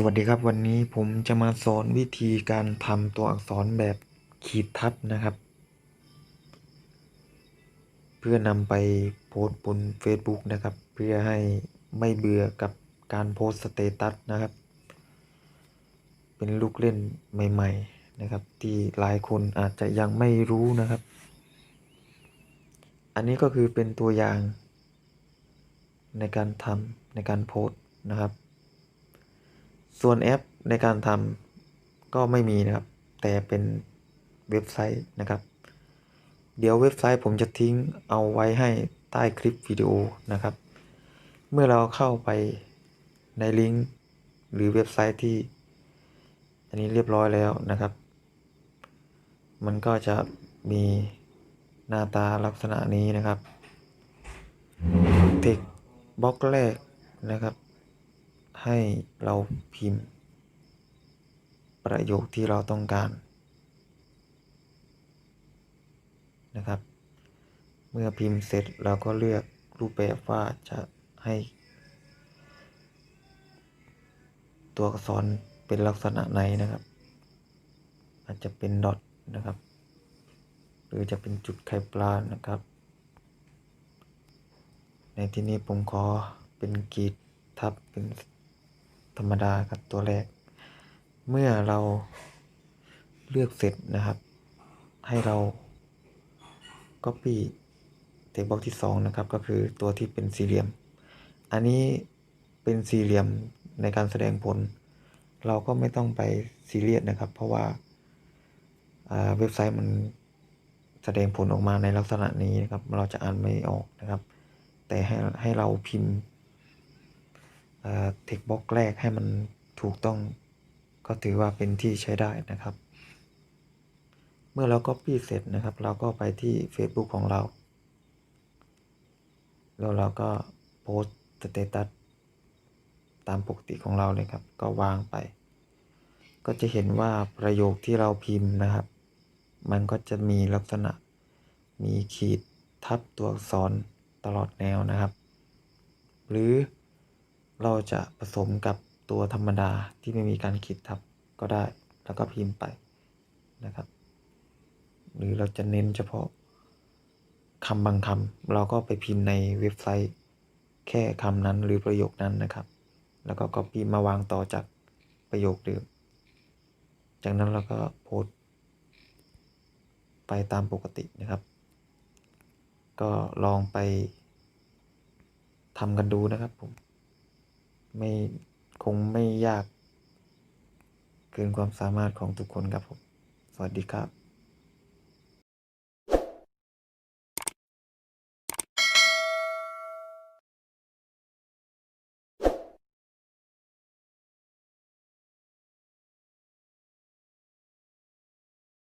สวัสดีครับวันนี้ผมจะมาสอนวิธีการทำตัวอักษรแบบขีดทับนะครับ เพื่อนำไปโพสต์บน Facebook นะครับ เพื่อให้ไม่เบื่อกับการโพสสเตตัสนะครับ เป็นลูกเล่นใหม่ ๆนะครับ ที่หลายคนอาจจะยังไม่รู้นะครับ อันนี้ก็คือเป็นตัวอย่างในการทำในการโพสนะครับ ส่วนแอปในการทำก็ไม่มีนะครับ แต่เป็นเว็บไซต์นะครับ เดี๋ยวเว็บไซต์ผมจะทิ้งเอาไว้ให้ใต้คลิปวิดีโอนะครับ เมื่อเราเข้าไปในลิงก์หรือเว็บไซต์ที่ อันนี้เรียบร้อยแล้วนะครับ มันก็จะมีหน้าตาลักษณะนี้นะครับ เทคบล็อกแรกนะครับ ให้เราพิมพ์ ประโยคที่เราต้องการนะครับ เมื่อพิมพ์เสร็จเราก็เลือกรูปแบบว่าจะให้ ตัวอักษรเป็นลักษณะไหนนะครับ อาจจะเป็นดอทนะครับ หรือจะเป็นจุดไข่ปลานะครับ ในที่นี้ผมขอเป็นกีดทับเป็น ธรรมดาครับตัวแรก เมื่อเราเลือกเสร็จนะครับ ให้เรา Copy เทคบ็อกที่สองนะครับ ก็คือตัวที่เป็นสี่เหลี่ยม อันนี้เป็นสี่เหลี่ยมในการแสดงผล เราก็ไม่ต้องไปซีเรียสนะครับ เพราะว่าเว็บไซต์มันแสดงผลออกมาในลักษณะนี้นะครับ เราจะอ่านไม่ออกนะครับ แต่ให้ให้เราพิมพ์ เทคบล็อกแรกให้มันถูกต้องก็ถือว่าเป็นที่ใช้ได้นะครับ เมื่อเราก็ปี้เสร็จนะครับ เราก็ไปที่ Facebook ของเรา แล้วเราก็โพสต์สเตตัสตามปกติของเราเลยครับ ก็วางไป ก็จะเห็นว่าประโยคที่เราพิมพ์นะครับ มันก็จะมีลักษณะมีขีดทับตัวอักษรตลอดแนวนะครับ หรือ เราจะผสมกับตัวธรรมดาที่ไม่มีการขีดทับก็ได้ แล้วก็พิมพ์ไปนะครับ หรือเราจะเน้นเฉพาะคำบางคำเราก็ไปพิมพ์ในเว็บไซต์แค่คำนั้นหรือประโยคนั้นนะครับ แล้วก็ copy มาวางต่อจากประโยคเดิม จากนั้นเราก็โพสต์ไปตามปกตินะครับ ก็ลองไปทำกันดูนะครับผม ไม่คงไม่ยาก เกินความสามารถของทุกคนครับผม สวัสดีครับ